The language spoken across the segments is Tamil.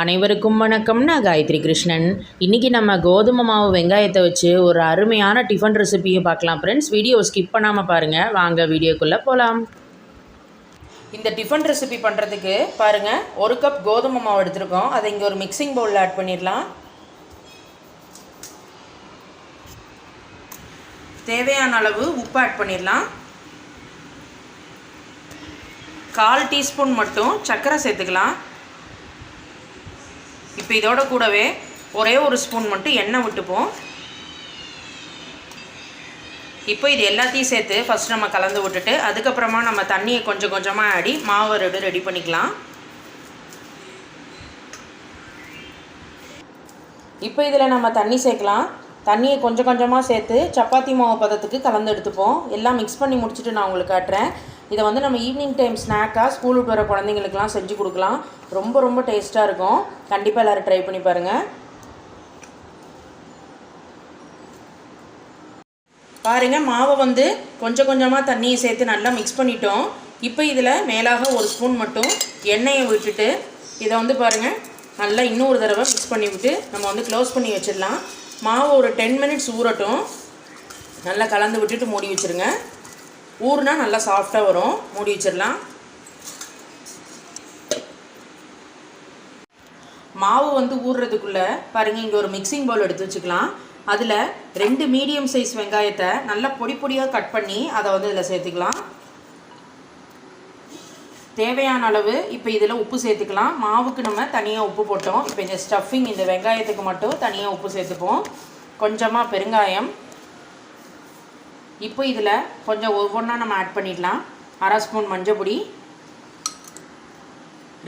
அனைவருக்கும் வணக்கம். நான் காயத்ரி கிருஷ்ணன். இன்றைக்கி நம்ம கோதுமை மாவு வெங்காயத்தை வச்சு ஒரு அருமையான டிஃபன் ரெசிபியை பார்க்கலாம் ஃப்ரெண்ட்ஸ் வீடியோ ஸ்கிப் பண்ணாமல் பாருங்கள் வாங்க வீடியோக்குள்ளே போகலாம் இந்த டிஃபன் ரெசிபி பண்ணுறதுக்கு பாருங்கள் ஒரு கப் கோதுமை மாவு எடுத்திருக்கோம். அதை இங்கே ஒரு மிக்சிங் பவுலில் ஆட் பண்ணிடலாம். தேவையான அளவு உப்பு ஆட் பண்ணிடலாம். கால் டீஸ்பூன் மட்டும் சர்க்கரை சேர்த்துக்கலாம். இப்போ இதோட கூடவே ஒரே ஒரு ஸ்பூன் மட்டும் எண்ணெய் விட்டுப்போம். இப்போ இது எல்லாத்தையும் சேர்த்து ஃபஸ்ட் நம்ம கலந்து விட்டுட்டு அதுக்கப்புறமா நம்ம தண்ணியை கொஞ்சம் கொஞ்சமாக ஆடி மாவு ரெடி ரெடி பண்ணிக்கலாம். இப்போ இதில் நம்ம தண்ணி சேர்க்கலாம். தண்ணியை கொஞ்சம் கொஞ்சமாக சேர்த்து சப்பாத்தி மாவு பதத்துக்கு கலந்து எடுத்துப்போம். எல்லாம் மிக்ஸ் பண்ணி முடிச்சுட்டு நான் உங்களுக்கு காட்டுறேன். இதை வந்து நம்ம ஈவினிங் டைம் ஸ்நாக்காக ஸ்கூல் விட்டு வர குழந்தைங்களுக்குலாம் செஞ்சு கொடுக்கலாம். ரொம்ப ரொம்ப டேஸ்ட்டாக இருக்கும். கண்டிப்பாக எல்லோரும் ட்ரை பண்ணி பாருங்கள் பாருங்கள் மாவை வந்து கொஞ்சம் கொஞ்சமாக தண்ணியை சேர்த்து நல்லா மிக்ஸ் பண்ணிட்டோம். இப்போ இதில் மேலாக ஒரு ஸ்பூன் மட்டும் எண்ணெயை விட்டுட்டு இதை வந்து பாருங்கள் நல்லா இன்னொரு தடவை மிக்ஸ் பண்ணி விட்டு நம்ம வந்து க்ளோஸ் பண்ணி வச்சிடலாம். மாவு ஒரு டென் மினிட்ஸ் ஊறட்டும். நல்லா கலந்து விட்டுட்டு மூடி வச்சுருங்க. ஊறுனா நல்லா சாஃப்டாக வரும். மூடி வச்சிடலாம். மாவு வந்து ஊறுறதுக்குள்ளே பாருங்கள் இங்கே ஒரு மிக்சிங் பவுல் எடுத்து வச்சுக்கலாம். அதில் ரெண்டு மீடியம் சைஸ் வெங்காயத்தை நல்லா பொடி பொடியாக கட் பண்ணி அதை வந்து இதில் சேர்த்துக்கலாம். தேவையான அளவு இப்போ இதில் உப்பு சேர்த்துக்கலாம். மாவுக்கு நம்ம தனியாக உப்பு போட்டோம். இப்போ இந்த ஸ்டஃபிங் இந்த வெங்காயத்துக்கு மட்டும் தனியாக உப்பு சேர்த்துப்போம். கொஞ்சமாக பெருங்காயம். இப்போ இதில் கொஞ்சம் ஒவ்வொன்றா நம்ம ஆட் பண்ணிடலாம். அரை ஸ்பூன் மஞ்சள் பொடி.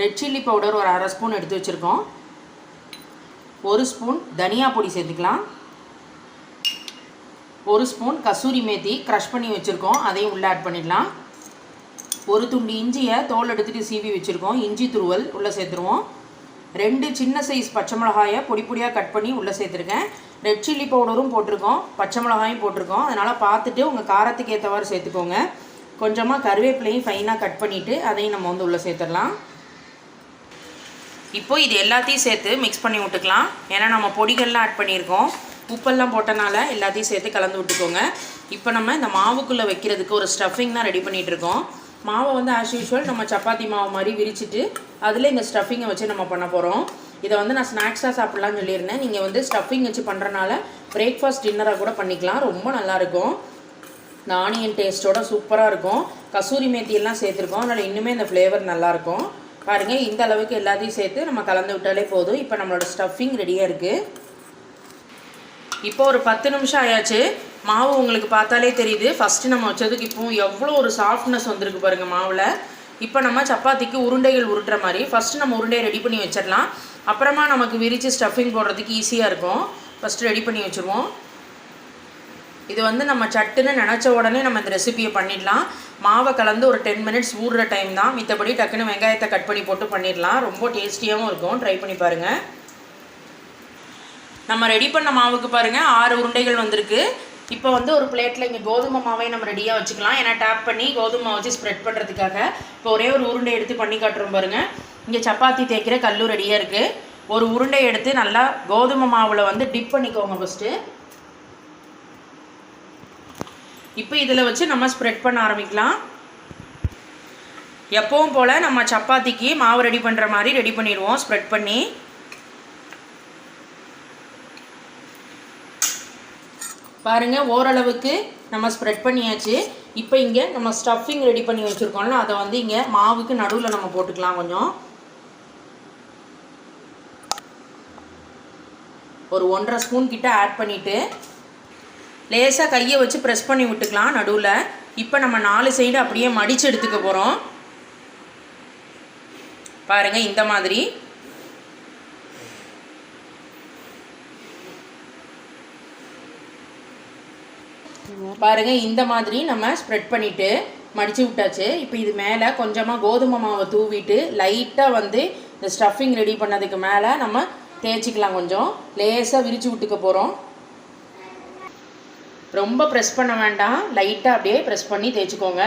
ரெட் சில்லி பவுடர் ஒரு அரை ஸ்பூன் எடுத்து வச்சுருக்கோம். ஒரு ஸ்பூன் தனியா பொடி சேர்த்துக்கலாம். ஒரு ஸ்பூன் கசூரி மேத்தி க்ரஷ் பண்ணி வச்சுருக்கோம். அதையும் உள்ளே ஆட் பண்ணிடலாம். ஒரு துண்டு இஞ்சியை தோல் எடுத்துகிட்டு சீவி வச்சுருக்கோம். இஞ்சி துருவல் உள்ளே சேர்த்துருவோம். ரெண்டு சின்ன சைஸ் பச்சை மிளகாயை பொடி பொடியாக கட் பண்ணி உள்ளே சேர்த்துருக்கேன். ரெட் சில்லி பவுடரும் போட்டிருக்கோம். பச்சை மிளகாயும் போட்டிருக்கோம். அதனால் பார்த்துட்டு உங்கள் காரத்துக்கு ஏற்றவாறு சேர்த்துக்கோங்க. கொஞ்சமாக கருவேப்பிலையும் ஃபைனாக கட் பண்ணிவிட்டு அதையும் நம்ம வந்து உள்ளே சேர்த்துடலாம். இப்போது இது எல்லாத்தையும் சேர்த்து மிக்ஸ் பண்ணி விட்டுக்கலாம். ஏன்னா நம்ம பொடிகள்லாம் ஆட் பண்ணியிருக்கோம். உப்பெல்லாம் போட்டனால எல்லாத்தையும் சேர்த்து கலந்து விட்டுக்கோங்க. இப்போ நம்ம இந்த மாவுக்குள்ளே வைக்கிறதுக்கு ஒரு ஸ்டஃபிங் தான் ரெடி பண்ணிகிட்ருக்கோம் மாவை வந்து ஆஸ் யூஷுவல் நம்ம சப்பாத்தி மாவு மாதிரி விரிச்சிட்டு அதில் இந்த ஸ்டஃபிங்கை வச்சு நம்ம பண்ண போகிறோம் இதை வந்து நான் ஸ்நாக்ஸாக சாப்பிட்லான்னு சொல்லியிருந்தேன். நீங்கள் வந்து ஸ்டஃபிங் வச்சு பண்ணுறனால பிரேக்ஃபாஸ்ட் டின்னராக கூட பண்ணிக்கலாம். ரொம்ப நல்லாயிருக்கும் இந்த ஆனியன் டேஸ்ட்டோட சூப்பராக இருக்கும். கசூரி மேத்தியெல்லாம் சேர்த்துருக்கோம். அதனால் இன்னுமே இந்த ஃப்ளேவர் நல்லாயிருக்கும் பாருங்கள் இந்த அளவுக்கு எல்லாத்தையும் சேர்த்து நம்ம கலந்து விட்டாலே போதும். இப்போ நம்மளோட ஸ்டஃபிங் ரெடியாக இருக்குது இப்போ ஒரு பத்து நிமிஷம் ஆயாச்சு. மாவு உங்களுக்கு பார்த்தாலே தெரியுது. ஃபஸ்ட்டு நம்ம வச்சதுக்கு இப்போ எவ்வளோ ஒரு சாஃப்ட்னஸ் வந்திருக்கு பாருங்கள் மாவில். இப்போ நம்ம சப்பாத்திக்கு உருண்டைகள் உருட்டுற மாதிரி ஃபஸ்ட்டு நம்ம உருண்டையை ரெடி பண்ணி வச்சிடலாம். அப்புறமா நமக்கு விரித்து ஸ்டஃபிங் போடுறதுக்கு ஈஸியாக இருக்கும். ஃபஸ்ட்டு ரெடி பண்ணி வச்சுருவோம். இது வந்து நம்ம சட்டுன்னு நினச்ச உடனே நம்ம இந்த ரெசிபியை பண்ணிடலாம். மாவை கலந்து ஒரு டென் மினிட்ஸ் ஊறுற டைம் தான். மித்தபடி டக்குன்னு வெங்காயத்தை கட் பண்ணி போட்டு பண்ணிடலாம். ரொம்ப டேஸ்டியாகவும் இருக்கும். ட்ரை பண்ணி பாருங்கள் நம்ம ரெடி பண்ண மாவுக்கு பாருங்கள் ஆறு உருண்டைகள் வந்திருக்கு. இப்போ வந்து ஒரு பிளேட்டில் இங்கே கோதுமை மாவை நம்ம ரெடியாக வச்சுக்கலாம். ஏன்னா டேப் பண்ணி கோதுமை வச்சு ஸ்ப்ரெட் பண்ணுறதுக்காக இப்போ ஒரே ஒரு உருண்டை எடுத்து பண்ணி காட்டுறோம் பாருங்கள் இங்கே சப்பாத்தி தேய்க்கிற கல்லு ரெடியாக இருக்குது ஒரு உருண்டை எடுத்து நல்லா கோதுமை மாவில் வந்து டிப் பண்ணிக்கோங்க ஃபஸ்ட்டு இப்போ இதில் வச்சு நம்ம ஸ்ப்ரெட் பண்ண ஆரம்பிக்கலாம். எப்பவும் போல் நம்ம சப்பாத்திக்கு மாவு ரெடி பண்ணுற மாதிரி ரெடி பண்ணிடுவோம் ஸ்ப்ரெட் பண்ணி. பாருங்கள் ஓரளவுக்கு நம்ம ஸ்ப்ரெட் பண்ணியாச்சு. இப்போ இங்கே நம்ம ஸ்டஃபிங் ரெடி பண்ணி வச்சுருக்கோம்ல அதை வந்து இங்கே மாவுக்கு நடுவில் நம்ம போட்டுக்கலாம் கொஞ்சம். ஒரு ஒன்றரை ஸ்பூன் கிட்ட ஆட் பண்ணிவிட்டு லேசாக கையை வச்சு ப்ரெஸ் பண்ணி விட்டுக்கலாம் நடுவில். இப்போ நம்ம நாலு சைடு அப்படியே மடித்து எடுத்துக்க போகிறோம் பாருங்கள் இந்த மாதிரி. பாருங்கள் இந்த மாதிரி நம்ம ஸ்ப்ரெட் பண்ணிவிட்டு மடித்து விட்டாச்சு. இப்போ இது மேலே கொஞ்சமாக கோதுமை மாவை தூவிட்டு லைட்டாக வந்து இந்த ஸ்டஃபிங் ரெடி பண்ணதுக்கு மேலே நம்ம தேய்ச்சிக்கலாம் கொஞ்சம். லேசாக விரித்து விட்டுக்க போகிறோம் ரொம்ப ப்ரெஸ் பண்ண வேண்டாம். லைட்டாக அப்படியே ப்ரெஸ் பண்ணி தேய்ச்சிக்கோங்க.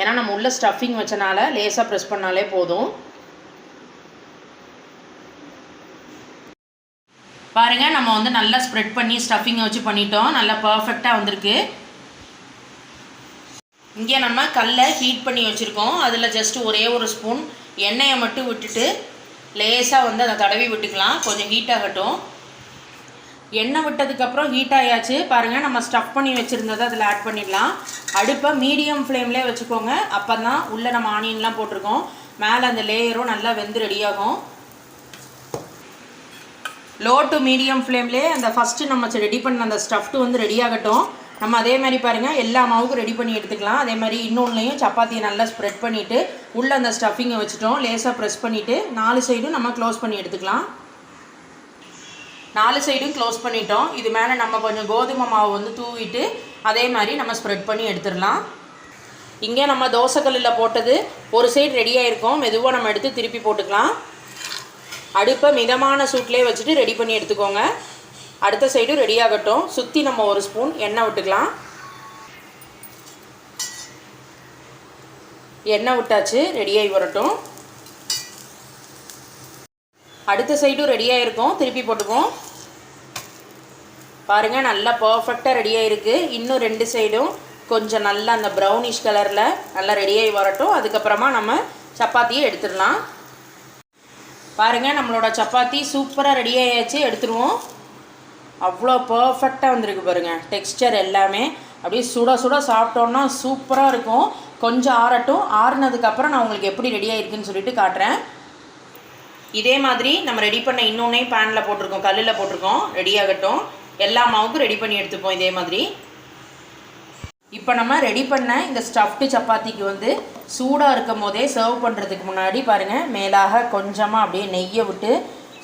ஏன்னா நம்ம உள்ள ஸ்டஃபிங் வச்சனால லேசாக ப்ரெஸ் பண்ணாலே போதும். பாருங்கள் நம்ம வந்து நல்லா ஸ்ப்ரெட் பண்ணி ஸ்டஃபிங்கை வச்சு பண்ணிட்டோம். நல்லா பர்ஃபெக்டாக வந்திருக்கு. இங்கே நம்ம கல்லை ஹீட் பண்ணி வச்சுருக்கோம். அதில் ஜஸ்ட் ஒரே ஒரு ஸ்பூன் எண்ணெயை மட்டும் விட்டுட்டு லேசாக வந்து அதை தடவி விட்டுக்கலாம். கொஞ்சம் ஹீட் ஆகட்டும். எண்ணெய் விட்டதுக்கப்புறம் ஹீட் ஆயாச்சு. பாருங்கள் நம்ம ஸ்டஃப் பண்ணி வச்சுருந்ததை அதில் ஆட் பண்ணிடலாம். அடுப்பை மீடியம் ஃப்ளேம்லேயே வச்சுக்கோங்க. அப்போ தான் உள்ளே நம்ம ஆனியன்லாம் போட்டிருக்கோம். மேலே அந்த லேயரும் நல்லா வெந்து ரெடியாகும் லோ டு மீடியம் ஃப்ளேம்லேயே அந்த ஃபஸ்ட்டு நம்ம ரெடி பண்ண அந்த ஸ்டஃப்ட்டு வந்து ரெடி ஆகட்டும். நம்ம அதே மாதிரி பாருங்கள் எல்லா மாவுக்கும் ரெடி பண்ணி எடுத்துக்கலாம். அதே மாதிரி இன்னொன்றுலையும் சப்பாத்தியை நல்லா ஸ்ப்ரெட் பண்ணிவிட்டு உள்ளே அந்த ஸ்டஃபிங்கை வச்சுட்டோம். லேசாக ப்ரெஸ் பண்ணிவிட்டு நாலு சைடும் நம்ம க்ளோஸ் பண்ணி எடுத்துக்கலாம். நாலு சைடும் க்ளோஸ் பண்ணிட்டோம். இது மேலே நம்ம கொஞ்சம் கோதுமை மாவு வந்து தூவிட்டு அதே மாதிரி நம்ம ஸ்ப்ரெட் பண்ணி எடுத்துடலாம். இங்கே நம்ம தோசைக்கல்லில் போட்டது ஒரு சைடு ரெடியாக இருக்கும் மெதுவாக நம்ம எடுத்து திருப்பி போட்டுக்கலாம். அடுப்பை மிதமான சூட்லேயே வச்சுட்டு ரெடி பண்ணி எடுத்துக்கோங்க. அடுத்த சைடும் ரெடி ஆகட்டும். சுற்றி நம்ம ஒரு ஸ்பூன் எண்ணெய் விட்டுக்கலாம். எண்ணெய் விட்டாச்சு ரெடியாகி வரட்டும். அடுத்த சைடும் ரெடியாக இருக்கும் திருப்பி போட்டுப்போம் பாருங்கள் நல்லா பர்ஃபெக்டாக ரெடியாக இருக்குது இன்னும் ரெண்டு சைடும் கொஞ்சம் நல்லா அந்த ப்ரௌனிஷ் கலரில் நல்லா ரெடியாகி வரட்டும். அதுக்கப்புறமா நம்ம சப்பாத்தியை எடுத்துடலாம். பாருங்கள் நம்மளோட சப்பாத்தி சூப்பராக ரெடியாகியாச்சு எடுத்துருவோம் அவ்வளோ பர்ஃபெக்டாக வந்திருக்கு பாருங்கள் டெக்ஸ்டர் எல்லாமே. அப்படியே சுட சுட சாப்பிட்டோன்னா சூப்பராக இருக்கும். கொஞ்சம் ஆறட்டும். ஆறுனதுக்கப்புறம் நான் உங்களுக்கு எப்படி ரெடி ஆயிருக்குன்னு சொல்லிட்டு காட்டுறேன். இதே மாதிரி நம்ம ரெடி பண்ண இன்னொன்னே பேனில் போட்டிருக்கோம். கல்லில் போட்டிருக்கோம். ரெடி ஆகட்டும். எல்லா மாவுக்கும் ரெடி பண்ணி எடுத்துப்போம் இதே மாதிரி. இப்போ நம்ம ரெடி பண்ண இந்த ஸ்டஃப்டு சப்பாத்திக்கு வந்து சூடாக இருக்கும் போதே சர்வ் பண்ணுறதுக்கு முன்னாடி பாருங்கள் மேலாக கொஞ்சமாக அப்படியே நெய்யை விட்டு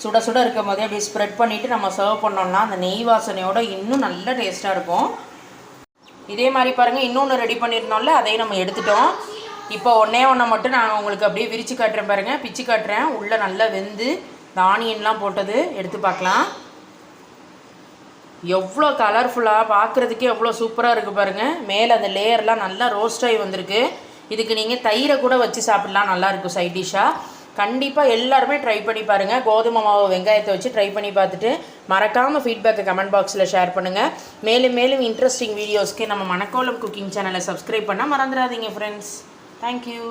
சுட சுட இருக்கும் போதே அப்படியே ஸ்ப்ரெட் பண்ணிவிட்டு நம்ம சர்வ் பண்ணோம்னா அந்த நெய் வாசனையோட இன்னும் நல்ல டேஸ்ட்டாக இருக்கும். இதே மாதிரி பாருங்கள் இன்னொன்று ரெடி பண்ணியிருந்தோம்ல அதையும் நம்ம எடுத்துட்டோம். இப்போ ஒன்றே ஒன்றை மட்டும் நான் உங்களுக்கு அப்படியே விரித்து காட்டுறேன் பாருங்கள் பிச்சு காட்டுறேன். உள்ளே நல்லா வெந்து தானியன்லாம் போட்டது எடுத்து பார்க்கலாம். எவ்வளோ கலர்ஃபுல்லாக பார்க்குறதுக்கே எவ்வளோ சூப்பராக இருக்குது பாருங்கள் மேலே அந்த லேயர்லாம் நல்லா ரோஸ்ட் ஆகி வந்திருக்கு. இதுக்கு நீங்கள் தயிரை கூட வச்சு சாப்பிட்லாம். நல்லாயிருக்கும் சைட் டிஷ்ஷாக கண்டிப்பாக எல்லாருமே ட்ரை பண்ணி பாருங்கள் கோதுமை மாவு வெங்காயத்தை வச்சு ட்ரை பண்ணி பார்த்துட்டு மறக்காமல் ஃபீட்பேக்கை கமெண்ட் பாக்ஸில் ஷேர் பண்ணுங்கள் மேலும் மேலும் இன்ட்ரெஸ்டிங் வீடியோஸ்க்கு நம்ம மணக்கோலம் குக்கிங் சேனலை சப்ஸ்கிரைப் பண்ணால் மறந்துடாதீங்க ஃப்ரெண்ட்ஸ் தேங்க்யூ